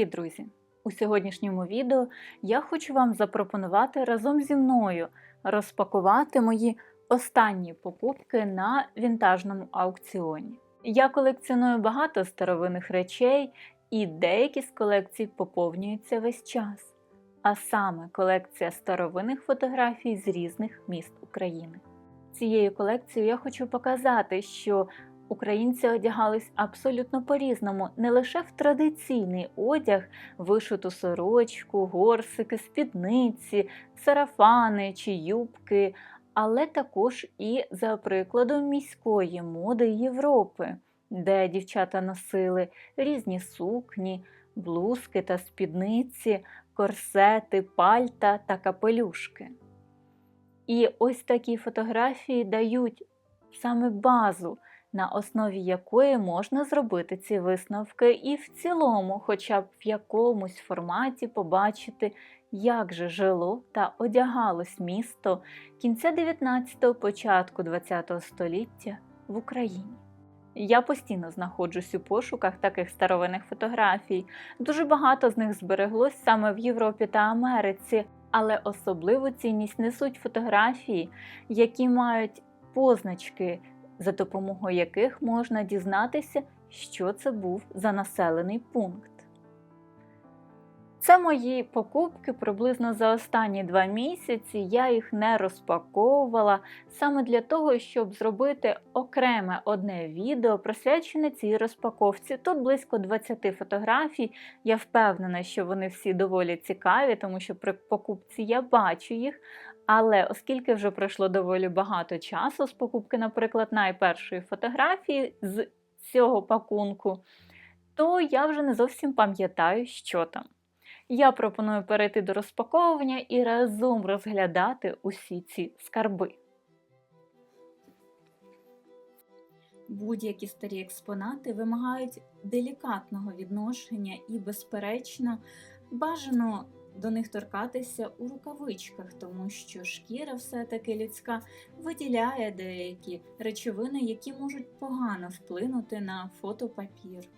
Привіт, друзі! У сьогоднішньому відео я хочу вам запропонувати разом зі мною розпакувати мої останні покупки на вінтажному аукціоні. Я колекціоную багато старовинних речей, і деякі з колекцій поповнюються весь час, а саме колекція старовинних фотографій з різних міст України. Цією колекцією я хочу показати, що Українці одягались абсолютно по-різному, не лише в традиційний одяг, вишиту сорочку, горсики, спідниці, сарафани чи юбки, але також і за прикладом міської моди Європи, де дівчата носили різні сукні, блузки та спідниці, корсети, пальта та капелюшки. І ось такі фотографії дають саме базу на основі якої можна зробити ці висновки, і в цілому, хоча б в якомусь форматі побачити, як же жило та одягалось місто кінця 19-го, початку 20-го століття в Україні. Я постійно знаходжусь у пошуках таких старовинних фотографій. Дуже багато з них збереглось саме в Європі та Америці, але особливу цінність несуть фотографії, які мають позначки за допомогою яких можна дізнатися, що це був за населений пункт. Це мої покупки приблизно за останні два місяці. Я їх не розпаковувала саме для того, щоб зробити окреме одне відео, присвячене цій розпаковці. Тут близько 20 фотографій. Я впевнена, що вони всі доволі цікаві, тому що при покупці я бачу їх. Але оскільки вже пройшло доволі багато часу з покупки, наприклад, найпершої фотографії з цього пакунку, то я вже не зовсім пам'ятаю, що там. Я пропоную перейти до розпаковування і разом розглядати усі ці скарби. Будь-які старі експонати вимагають делікатного відношення і, безперечно, бажано до них торкатися у рукавичках, тому що шкіра все-таки людська виділяє деякі речовини, які можуть погано вплинути на фотопапір.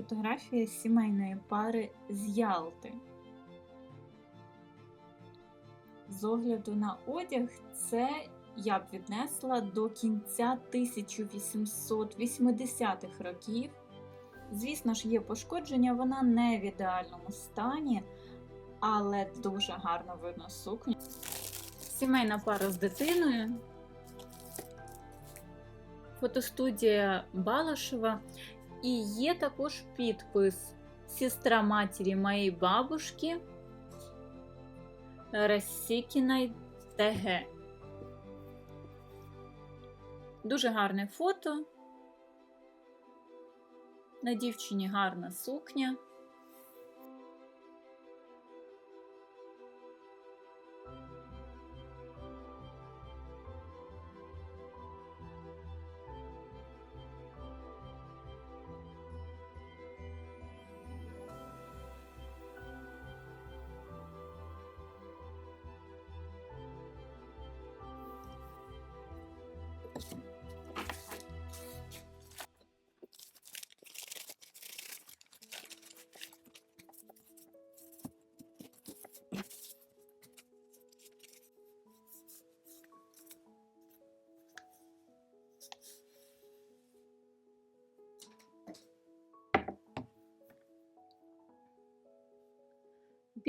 Фотографія сімейної пари з Ялти. З огляду на одяг, це я б віднесла до кінця 1880-х років. Звісно ж, є пошкодження, вона не в ідеальному стані, але дуже гарно видно сукню. Сімейна пара з дитиною. Фотостудія Балашева. І є також підпис Сестра матері моєї бабушки Рассікіна ТГ. Дуже гарне фото. На дівчині гарна сукня.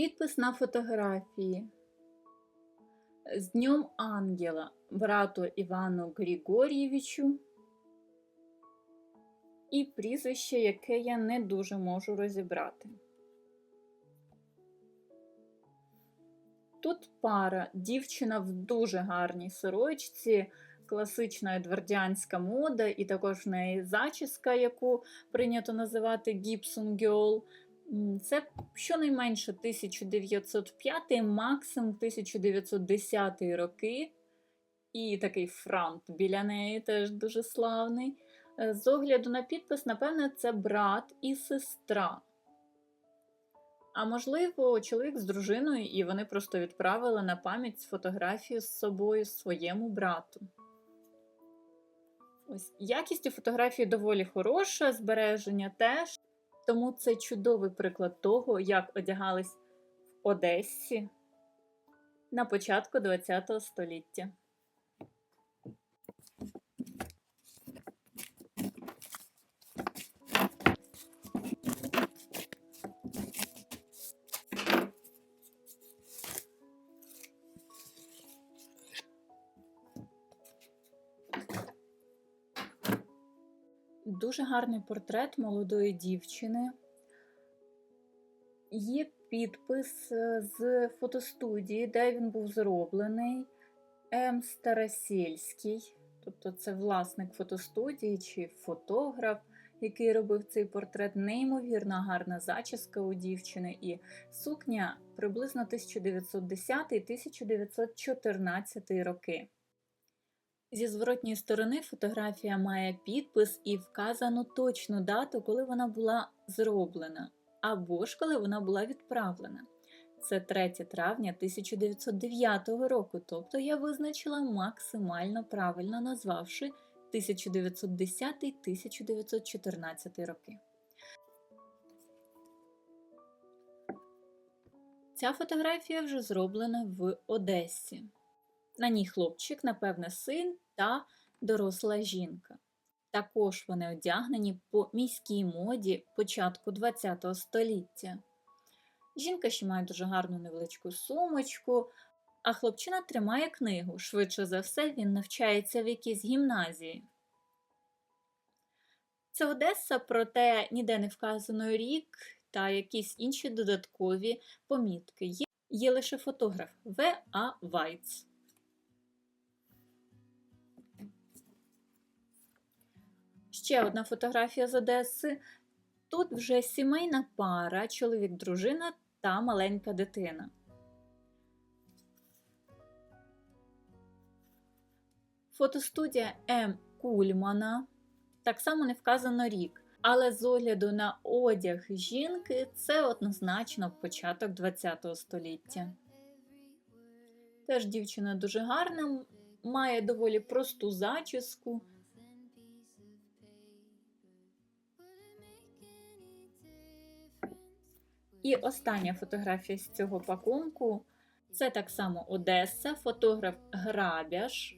Підпис на фотографії. З Днем Ангела брату Івану Григор'євичу і прізвище, яке я не дуже можу розібрати. Тут пара дівчина в дуже гарній сорочці, класична едвардіанська мода, і також в неї зачіска, яку прийнято називати Gibson Girl. Це щонайменше 1905, максимум 1910 роки. І такий франт біля неї теж дуже славний. Е, З огляду на підпис, напевне, це брат і сестра. А можливо, чоловік з дружиною, і вони просто відправили на пам'ять фотографію з собою своєму брату. Ось якість у фотографії доволі хороша, збереження теж. Тому це чудовий приклад того, як одягались в Одесі на початку ХХ століття. Дуже гарний портрет молодої дівчини. Є підпис е, з фотостудії, де він був зроблений М. Старосільський. Тобто це власник фотостудії чи фотограф, який робив цей портрет. Неймовірно гарна зачіска у дівчини і сукня приблизно 1910-1914 роки. Зі зворотньої сторони фотографія має підпис і вказану точну дату, коли вона була зроблена, або ж коли вона була відправлена. Це 3 травня 1909 року, тобто я визначила максимально правильно назвавши 1910-1914 роки. Ця фотографія вже зроблена в Одесі. На ній хлопчик, напевне, син та доросла жінка. Також вони одягнені по міській моді початку ХХ століття. Жінка ще має дуже гарну невеличку сумочку, а хлопчина тримає книгу. Швидше за все, він навчається в якійсь гімназії. Це Одеса, проте ніде не вказано рік та якісь інші додаткові помітки. Є, лише фотограф В. А. Вайц. Ще одна фотографія з Одеси. Тут вже сімейна пара, чоловік, дружина та маленька дитина. Фотостудія М. Кульмана. Так само не вказано рік. Але з огляду на одяг жінки це однозначно початок ХХ століття. Теж дівчина дуже гарна, має доволі просту зачіску. І остання фотографія з цього пакунку це так само Одеса, фотограф Грабяш.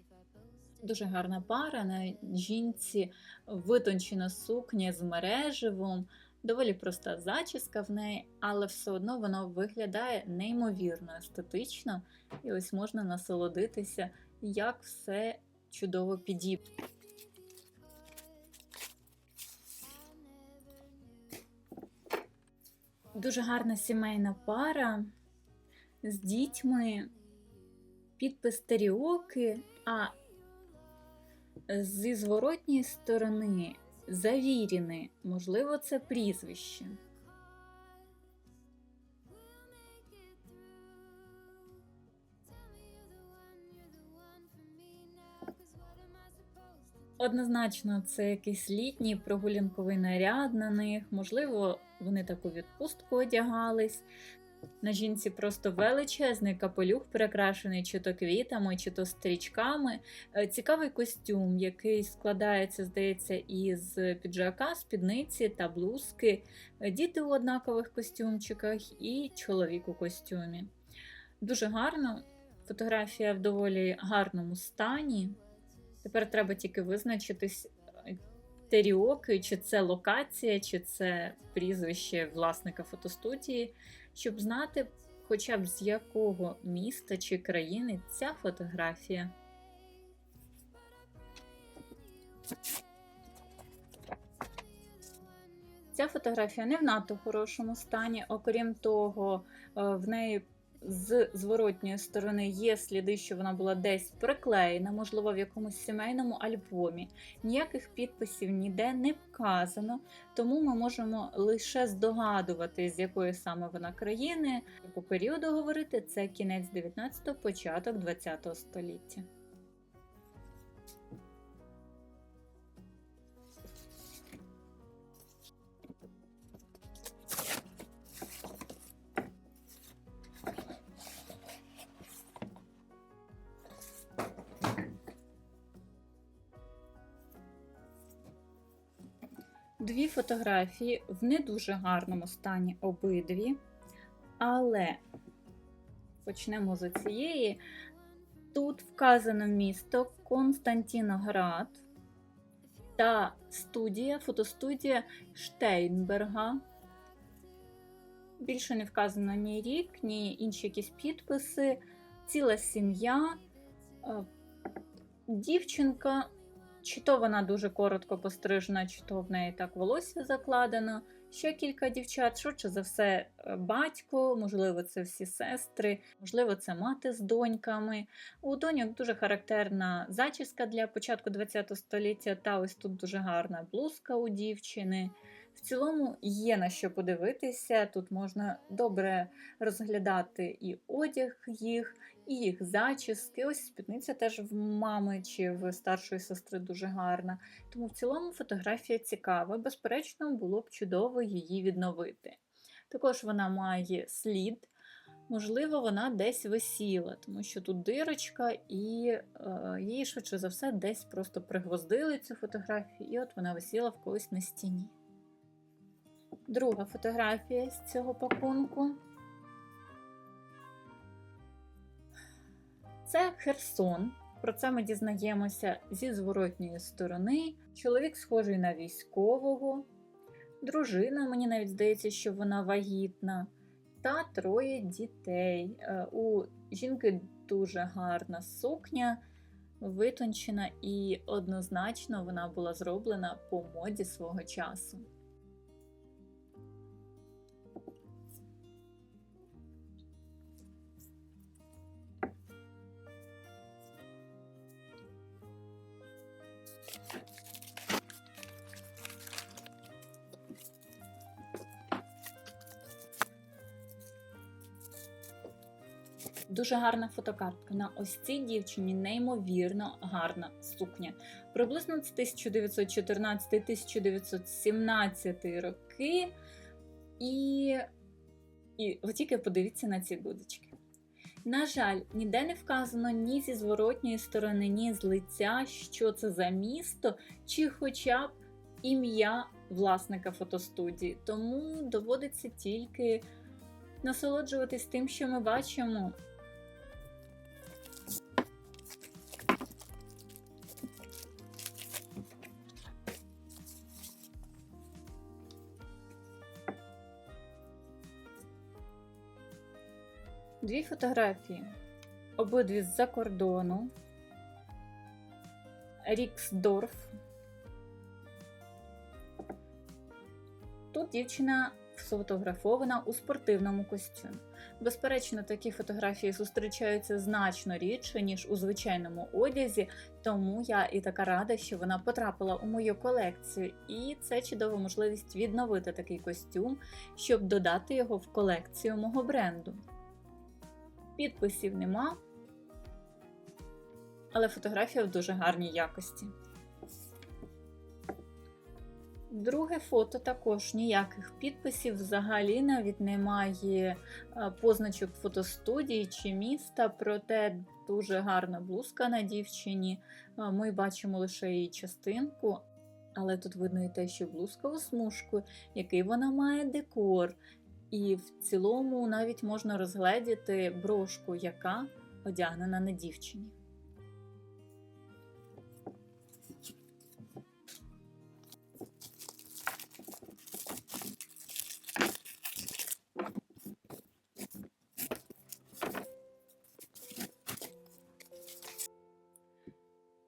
Дуже гарна пара на жінці, витончена сукня з мереживом, доволі проста зачіска в неї, але все одно воно виглядає неймовірно естетично, і ось можна насолодитися, як все чудово підіб. Дуже гарна сімейна пара з дітьми, підпис пестеріоки, а зі зворотньої сторони завіріни, можливо, це прізвище. Однозначно, це якийсь літній прогулянковий наряд на них. Можливо, вони таку відпустку одягались. На жінці просто величезний капелюх, прикрашений чи то квітами, чи то стрічками. Е, Цікавий костюм, який складається, здається, із піджака, спідниці та блузки. Е, Діти у однакових костюмчиках і чоловік у костюмі. Дуже гарно. Фотографія в доволі гарному стані. Тепер треба тільки визначитись е, теріоки, чи це локація, чи це прізвище власника фотостудії, щоб знати, хоча б з якого міста чи країни ця фотографія. Ця фотографія не в надто хорошому стані, окрім того, е, в неї з зворотньої сторони є сліди, що вона була десь приклеєна, можливо, в якомусь сімейному альбомі. Ніяких підписів ніде не вказано, тому ми можемо лише здогадувати, з якої саме вона країни. По періоду говорити це кінець 19-го, початок 20-го століття. Дві фотографії в не дуже гарному стані обидві, але почнемо з цієї. Тут вказано місто Константіноград та студія, фотостудія Штейнберга. Більше не вказано ні рік, ні інші якісь підписи, ціла сім'я, е, дівчинка чи то вона дуже коротко пострижена, чи то в неї так волосся закладено. Ще кілька дівчат, швидше за все, е, батько, можливо, це всі сестри, можливо, це мати з доньками. У доньок дуже характерна зачіска для початку ХХ століття, та ось тут дуже гарна блузка у дівчини. В цілому є на що подивитися. Тут можна добре розглядати і одяг їх, і їх зачіски. Ось спідниця теж в мами чи в старшої сестри дуже гарна. Тому в цілому фотографія цікава. Безперечно, було б чудово її відновити. Також вона має слід. Можливо, вона десь висіла, тому що тут дирочка, і е, її швидше за все десь просто пригвоздили цю фотографію, і от вона висіла в когось на стіні. Друга фотографія з цього пакунку. Це Херсон. Про це ми дізнаємося зі зворотньої сторони. Чоловік схожий на військового, дружина, мені навіть здається, що вона вагітна, та троє дітей. Е, у жінки дуже гарна сукня, витончена, і однозначно вона була зроблена по моді свого часу. Дуже гарна фотокартка. На ось цій дівчині неймовірно гарна сукня. Приблизно це 1914-1917 роки. І і ви тільки подивіться на ці дудочки. На жаль, ніде не вказано ні зі зворотньої сторони, ні з лиця, що це за місто, чи хоча б ім'я власника фотостудії. Тому доводиться тільки насолоджуватись тим, що ми бачимо. Дві фотографії. Обидві з-за кордону. Ріксдорф. Тут дівчина сфотографована у спортивному костюмі. Безперечно, такі фотографії зустрічаються значно рідше, ніж у звичайному одязі, тому я і така рада, що вона потрапила у мою колекцію, і це чудова можливість відновити такий костюм, щоб додати його в колекцію мого бренду. Підписів нема, але фотографія в дуже гарній якості. Друге фото також ніяких підписів, взагалі навіть немає позначок фотостудії чи міста, проте дуже гарна блузка на дівчині. Ми бачимо лише її частинку, але тут видно і те, що блузка у смужку, який вона має декор. І в цілому навіть можна розгледіти брошку, яка одягнена на дівчині.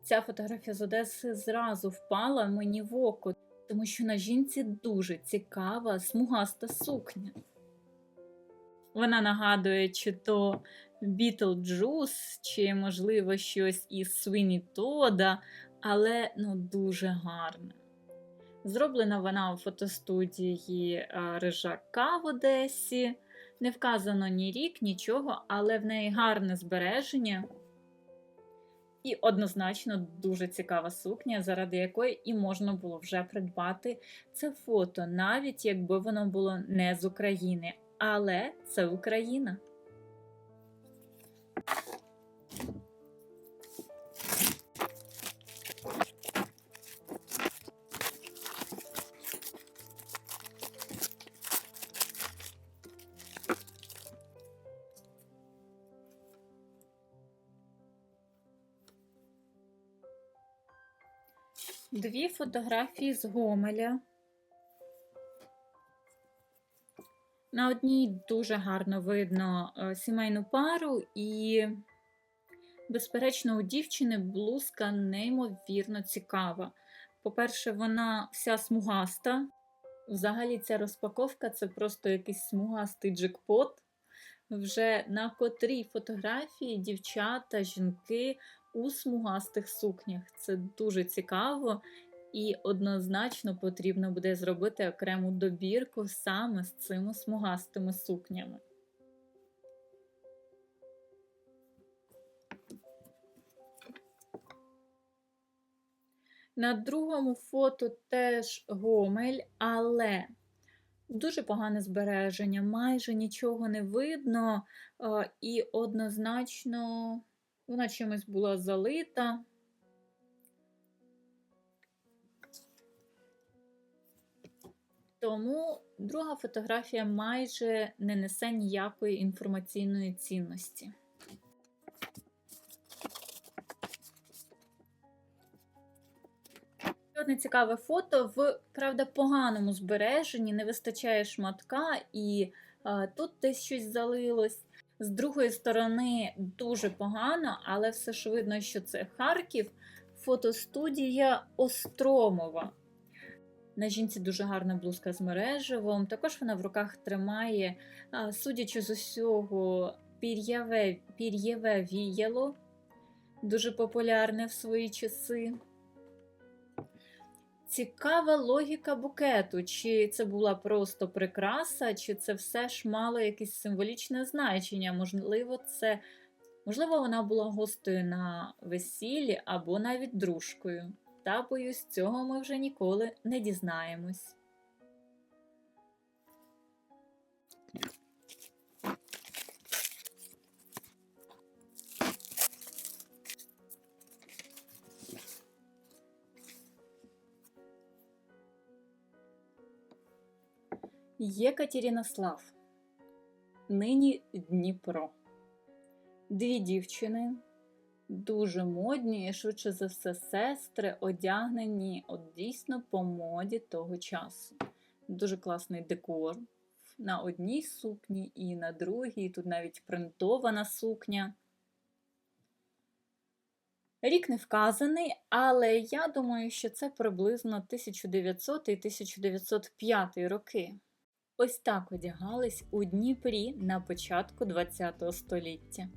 Ця фотографія з Одеси зразу впала мені в око, тому що на жінці дуже цікава смугаста сукня. Вона нагадує, чи то Бітлджус, чи, можливо, щось із Свині Тода, але ну, дуже гарна. Зроблена вона у фотостудії е, Рижака в Одесі. Не вказано ні рік, нічого, але в неї гарне збереження. І однозначно дуже цікава сукня, заради якої і можна було вже придбати це фото, навіть якби воно було не з України. Але це Україна. Дві фотографії з Гомеля. На одній дуже гарно видно е, сімейну пару, і, безперечно, у дівчини блузка неймовірно цікава. По-перше, вона вся смугаста. Взагалі, ця розпаковка це просто якийсь смугастий джекпот. Вже на котрій фотографії дівчата, жінки у смугастих сукнях. Це дуже цікаво і однозначно потрібно буде зробити окрему добірку саме з цими смугастими сукнями. На другому фото теж гомель, але дуже погане збереження, майже нічого не видно, і однозначно вона чимось була залита. Тому друга фотографія майже не несе ніякої інформаційної цінності. Одне цікаве фото в правда поганому збереженні, не вистачає шматка, і а, тут десь щось залилось. З другої сторони, дуже погано, але все ж видно, що це Харків, фотостудія Остромова. На жінці дуже гарна блузка з мереживом. Також вона в руках тримає, судячи з усього, пір'єве пір'єве віяло, дуже популярне в свої часи. Цікава логіка букету, чи це була просто прикраса, чи це все ж мало якесь символічне значення. Можливо, це, можливо, вона була гостею на весіллі або навіть дружкою. Та, боюсь, цього ми вже ніколи не дізнаємось. Єкатерінослав. Нині Дніпро. Дві дівчини дуже модні і швидше за все сестри, одягнені от дійсно по моді того часу. Дуже класний декор. На одній сукні і на другій. Тут навіть принтована сукня. Рік не вказаний, але я думаю, що це приблизно 1900 і 1905 роки. Ось так одягались у Дніпрі на початку ХХ століття.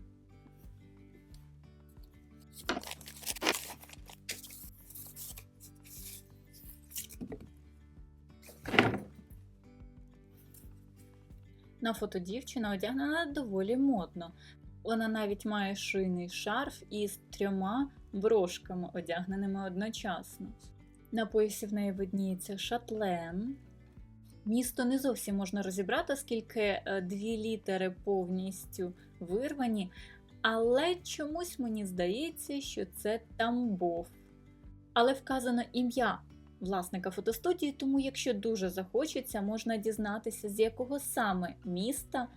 На фото дівчина одягнена доволі модно. Вона навіть має шийний шарф із трьома брошками, одягненими одночасно. На поясі в неї видніється шатлен. Місто не зовсім можна розібрати, оскільки е, дві літери повністю вирвані, але чомусь мені здається, що це Тамбов. Але вказано ім'я власника фотостудії, тому, якщо дуже захочеться, можна дізнатися, з якого саме міста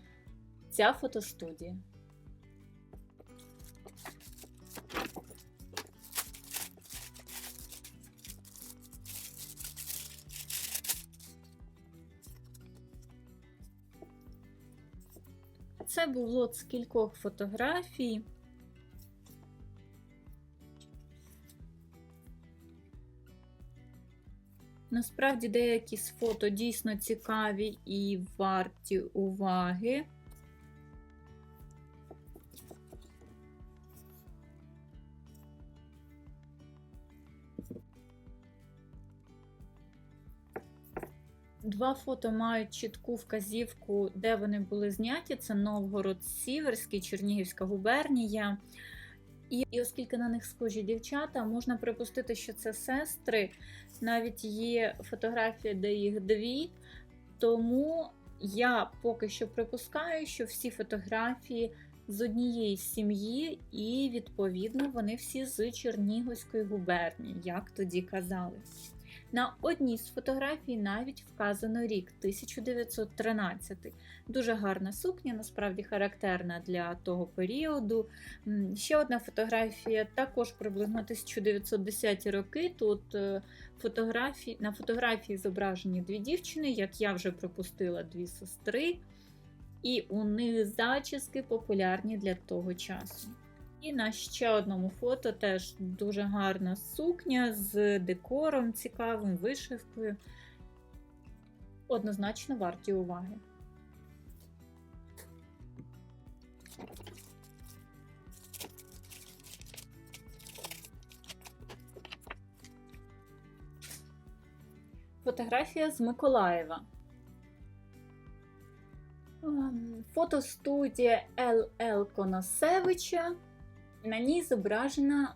ця фотостудія. Це був лот з кількох фотографій. Насправді деякі з фото дійсно цікаві і варті уваги. Два фото мають чітку вказівку, де вони були зняті. Це Новгород Сіверський, Чернігівська губернія. І, і оскільки на них схожі дівчата, можна припустити, що це сестри. Навіть є фотографія, де їх дві. Тому я поки що припускаю, що всі фотографії з однієї сім'ї, і, відповідно, вони всі з Чернігівської губернії, як тоді казали. На одній з фотографій навіть вказано рік 1913. Дуже гарна сукня, насправді характерна для того періоду. Ще одна фотографія, також приблизно 1910 роки. Тут е, фотографії, на фотографії зображені дві дівчини, як я вже припустила, дві сестри. І у них зачіски популярні для того часу. І на ще одному фото теж дуже гарна сукня з декором цікавим, вишивкою. Однозначно варті уваги. Фотографія з Миколаєва. Ем, Фотостудія ЛЛ Коносевича. На ній зображена,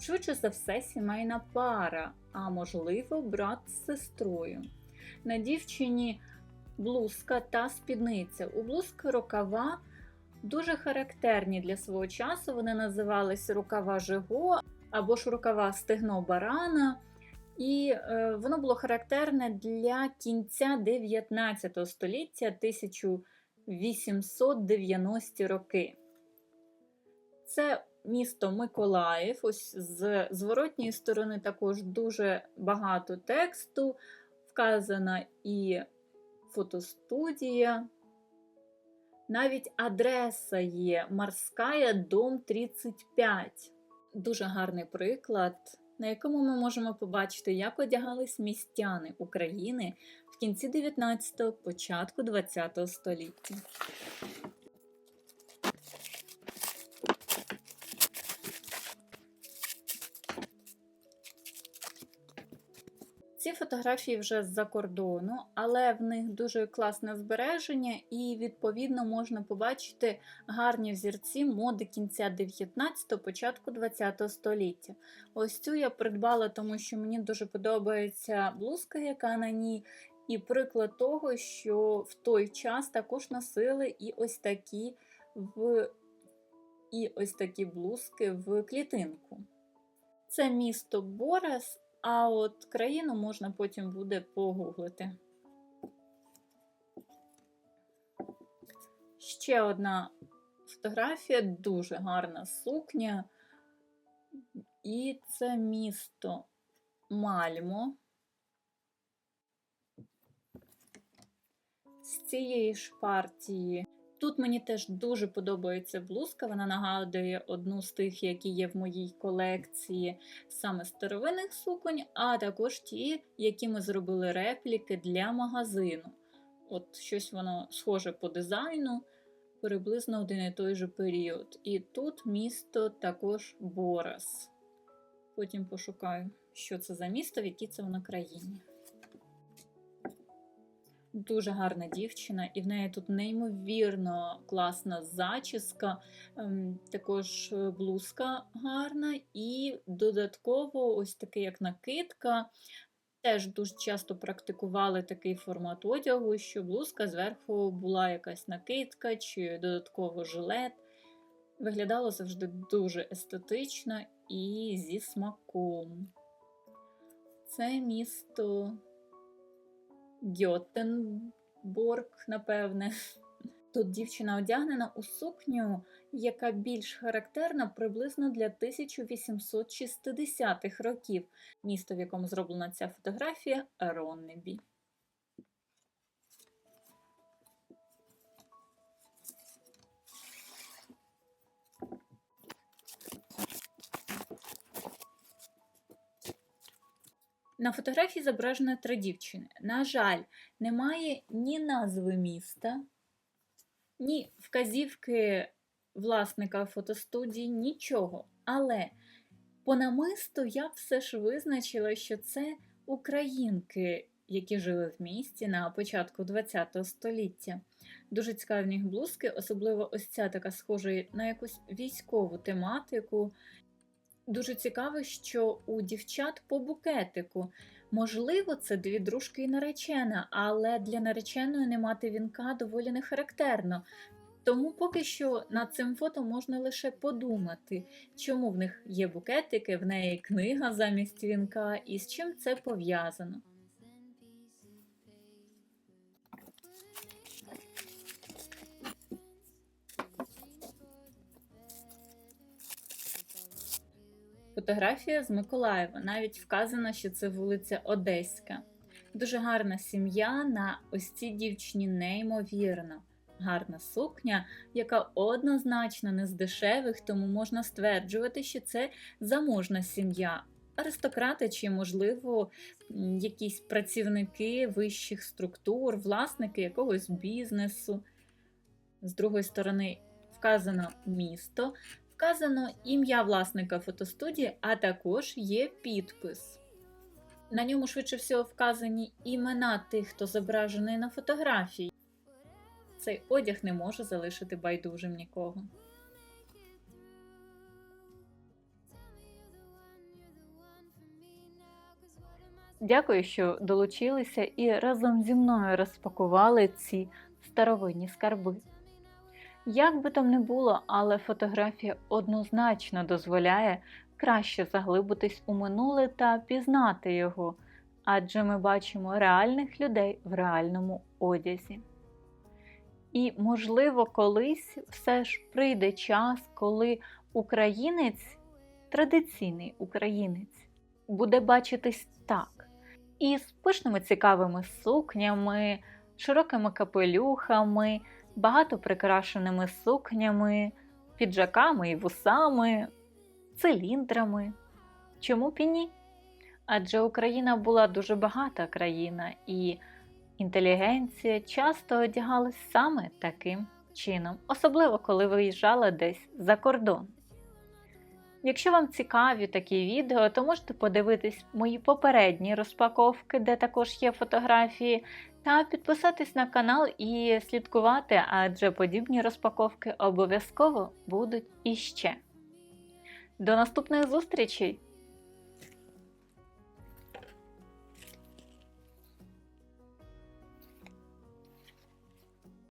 швидше за все, сімейна пара, а можливо, брат з сестрою. На дівчині блузка та спідниця. У блузки рукава дуже характерні для свого часу. Вони називались рукава Жиго або ж рукава стегно барана. І е, воно було характерне для кінця 19 століття 1890 роки. Це місто Миколаїв. Ось з зворотньої сторони також дуже багато тексту. Вказана і фотостудія. Навіть адреса є Морська, дом 35. Дуже гарний приклад, на якому ми можемо побачити, як одягались містяни України в кінці 19-го, початку 20-го століття. Фотографії вже з-за кордону, але в них дуже класне збереження, і, відповідно, можна побачити гарні взірці моди кінця 19-го, початку 20-го століття. Ось цю я придбала, тому що мені дуже подобається блузка, яка на ній, і приклад того, що в той час також носили і ось такі в і ось такі блузки в клітинку. Це місто Борес. А от країну можна потім буде погуглити. Ще одна фотографія, дуже гарна сукня. І це місто Мальмо. З цієї ж партії. Тут мені теж дуже подобається блузка. Вона нагадує одну з тих, які є в моїй колекції саме старовинних суконь, а також ті, які ми зробили репліки для магазину. От щось воно схоже по дизайну, приблизно один і той же період. І тут місто також Борас. Потім пошукаю, що це за місто, в якій це воно країні. Дуже гарна дівчина, і в неї тут неймовірно класна зачіска, ем, також е, блузка гарна, і додатково ось таке, як накидка. Теж дуже часто практикували такий формат одягу, що блузка зверху була якась накидка чи додатково жилет. Виглядало завжди дуже естетично і зі смаком. Це місто. Гьотенборг, напевне. Тут дівчина одягнена у сукню, яка більш характерна приблизно для 1860-х років. Місто, в якому зроблена ця фотографія Роннебі. На фотографії зображено три дівчини. На жаль, немає ні назви міста, ні вказівки власника фотостудії, нічого. Але По намисту я все ж визначила, що це українки, які жили в місті на початку ХХ століття. Дуже цікаві в них блузки, особливо ось ця така схожа на якусь військову тематику. Дуже цікаво, що у дівчат по букетику. Можливо, це дві дружки і наречена, але для нареченої не мати вінка доволі не характерно. Тому поки що над цим фото можна лише подумати, чому в них є букетики, в неї книга замість вінка і з чим це пов'язано. Фотографія з Миколаєва. Навіть вказано, що це вулиця Одеська. Дуже гарна сім'я на ось цій дівчині, неймовірно. Гарна сукня, яка однозначно не з дешевих, тому можна стверджувати, що це заможна сім'я. Аристократи чи, можливо, якісь працівники вищих структур, власники якогось бізнесу. З другої сторони, вказано місто, вказано ім'я власника фотостудії, а також є підпис. На ньому швидше всього вказані імена тих, хто зображений на фотографії. Цей одяг не може залишити байдужим нікого. Дякую, що долучилися і разом зі мною розпакували ці старовинні скарби. Як би там не було, але фотографія однозначно дозволяє краще заглибитись у минуле та пізнати його, адже ми бачимо реальних людей в реальному одязі. І, можливо, колись все ж прийде час, коли українець, традиційний українець, буде бачитись так, із пишними цікавими сукнями, широкими капелюхами, багато прикрашеними сукнями, піджаками і вусами, циліндрами. Чому б і ні? Адже Україна була дуже багата країна, і інтелігенція часто одягалась саме таким чином, особливо коли виїжджала десь за кордон. Якщо вам цікаві такі відео, то можете подивитись мої попередні розпаковки, де також є фотографії, та підписатись на канал і слідкувати, адже подібні розпаковки обов'язково будуть іще. До наступних зустрічей!